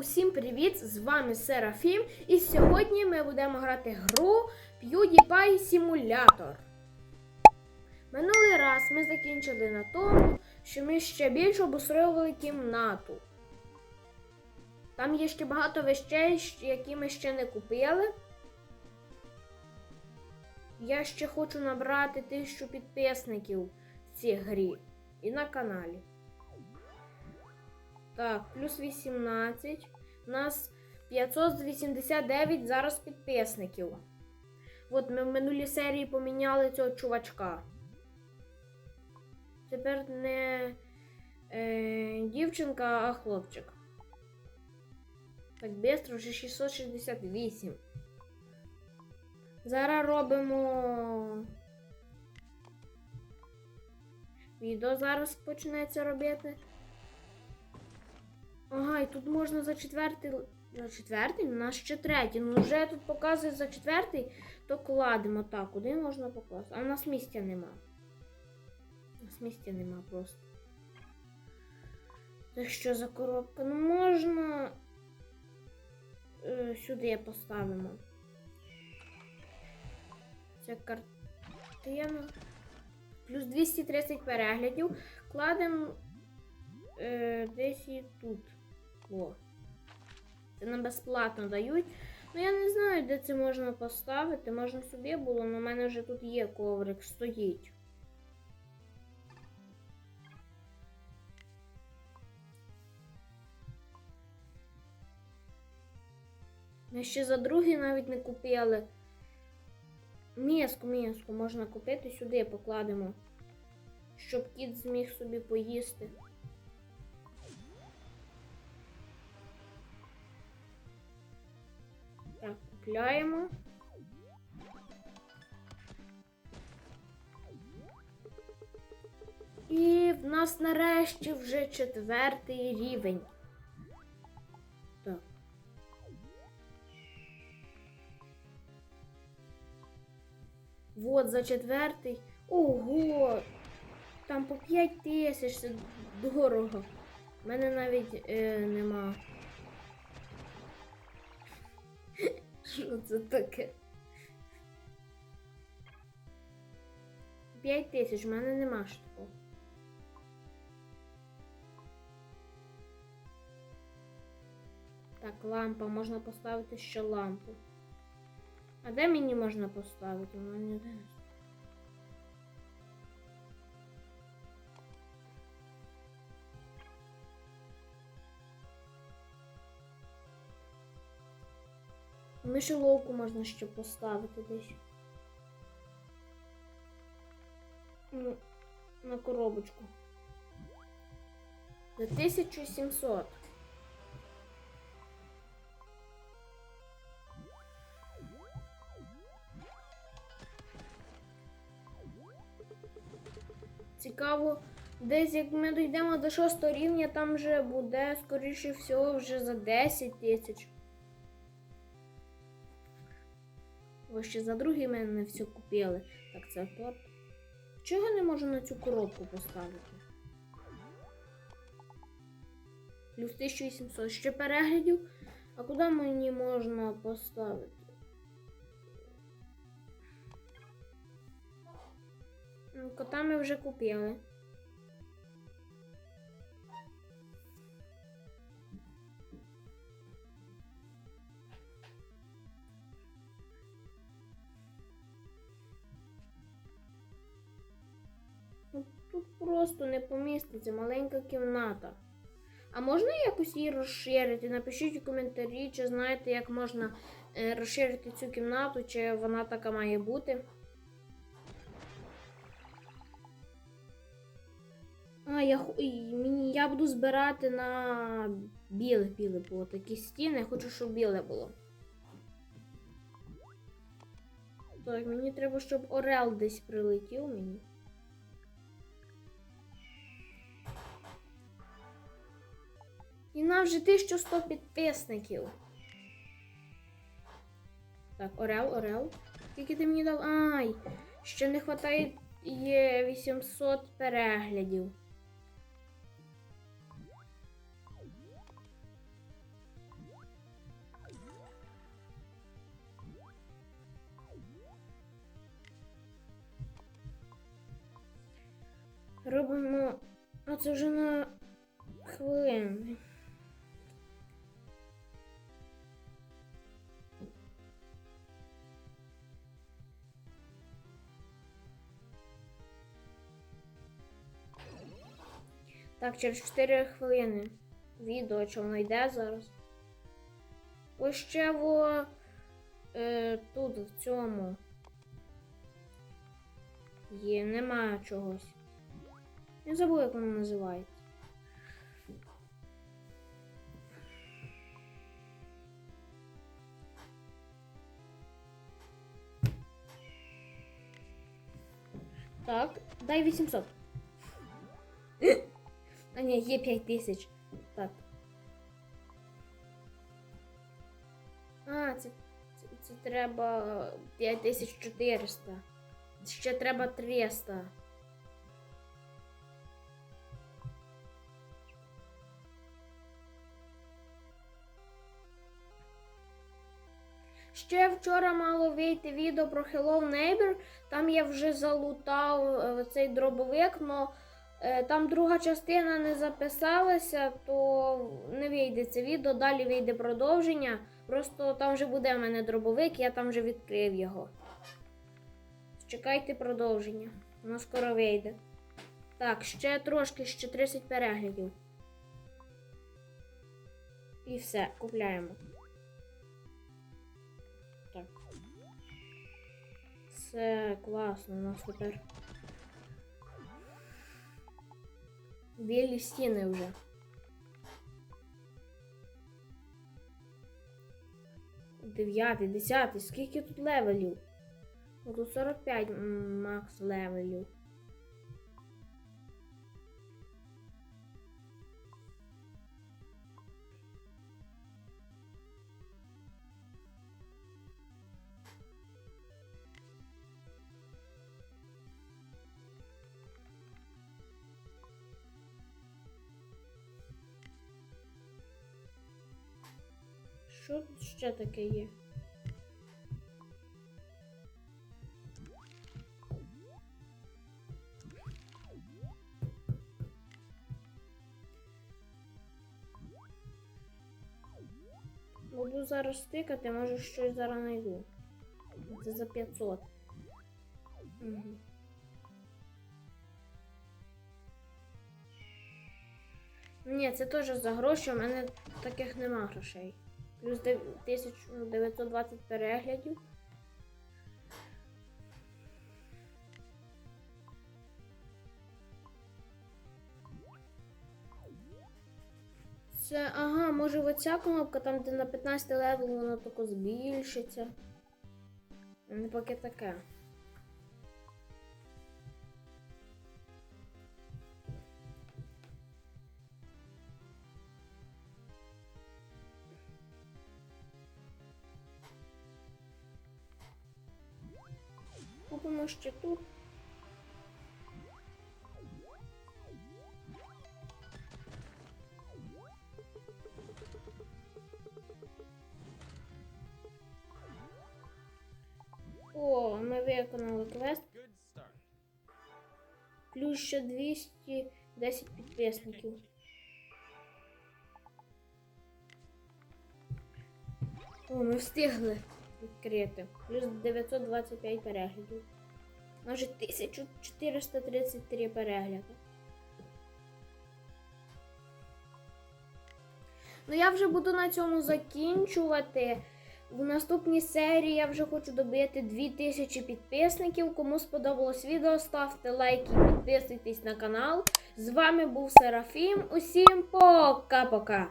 Усім привіт! З вами Серафім, і сьогодні ми будемо грати гру PewDiePie Simulator. Минулий раз ми закінчили на тому, що ми ще більше обустроювали кімнату. Там є ще багато вещей, які ми ще не купили. Я ще хочу набрати тисячу підписників в цій грі і на каналі. Так, плюс 18. У нас 589 зараз підписників. От ми в минулій серії поміняли цього чувачка. Тепер не е, дівчинка, а хлопчик. Так, бистро вже 668. Зараз робимо. Відео зараз почнеться робити. Ага, і тут можна за четвертий. За четвертий? У нас ще третій. Ну вже тут показує за четвертий, то кладемо так. Куди можна покласти? А у нас місця нема. У нас місця нема просто. Це що за коробка? Ну можна. Е, сюди поставимо. Це картина. Плюс 230 переглядів. Кладемо е, десь і тут. О. Це нам безплатно дають. Ну я не знаю, де це можна поставити. Можна сюди було, але в мене вже тут є коврик, стоїть. Ми ще за другий навіть не купили. Міску, міску можна купити сюди, покладемо. Щоб кіт зміг собі поїсти. Купляємо. І в нас нарешті вже четвертий рівень. Так. Вот за четвертий. Ого! Там по 5 тисяч це дорого. У мене навіть е, нема. Що це таке? 5 тисяч, в мене нема такого. Так, лампа, можна поставити ще лампу. А де мені можна поставити? У мене де? Мишеловку можна ще поставити десь. Ну, на коробочку. За 1700. Цікаво, десь як ми дійдемо до шостого рівня, там вже буде, скоріше всього, вже за 10 тисяч. Ви ще за другий мене все купили. Так, це торт. Чого не можу на цю коробку поставити? Плюс 1800. Ще переглядів. А куди мені можна поставити? Кота ми вже купили. Просто не поміститься маленька кімната. А можна якось її розширити? Напишіть у коментарі, чи знаєте, як можна е, розширити цю кімнату, чи вона така має бути. А, я, я буду збирати на біле біле було такі стіни. Я хочу, щоб біле було. Так, мені треба, щоб Орел десь прилетів мені. І нам вже 1100 підписників. Так, Орел, Орел. Скільки ти мені дав? Ай! Ще не вистачає є 800 переглядів. Робимо А це вже на хвилину. Так, через 4 хвилини. Відео, чи воно йде зараз. Ось ще во е, тут в цьому. Є, нема чогось. Не забув, як воно називається. Так, дай 800. А ні, є 5000. Так. А, це, це, це треба 5400. Ще треба 300. Ще вчора мало вийти відео про Hello Neighbor. Там я вже залутав е, цей дробовик, але там друга частина не записалася, то не вийде це відео. Далі вийде продовження. Просто там вже буде в мене дробовик, я там вже відкрив його. Чекайте продовження. Воно скоро вийде. Так, ще трошки, ще 30 переглядів. І все, купляємо. Так. Все класно у нас тепер. Білі стіни вже. Дев'ятий, десятий. Скільки тут левелів? Ну, Тут 45 макс левелів. Що тут ще таке є? Буду зараз стикати, може щось зараз знайду. Це за 500. Угу. Ні, це теж за гроші, у мене таких нема грошей. Плюс 1920 переглядів. Це, ага, може оця кнопка, там, де на 15 левел, воно тако збільшиться. Не поки таке. Купимо ще ту. О, ми виконали квест. Плюс ще 210 підписників. О, ми встигли відкрити. Плюс 925 переглядів. Може 1433 перегляди. Ну я вже буду на цьому закінчувати. В наступній серії я вже хочу добити 2000 підписників. Кому сподобалось відео, ставте лайки, підписуйтесь на канал. З вами був Серафім. Усім пока-пока!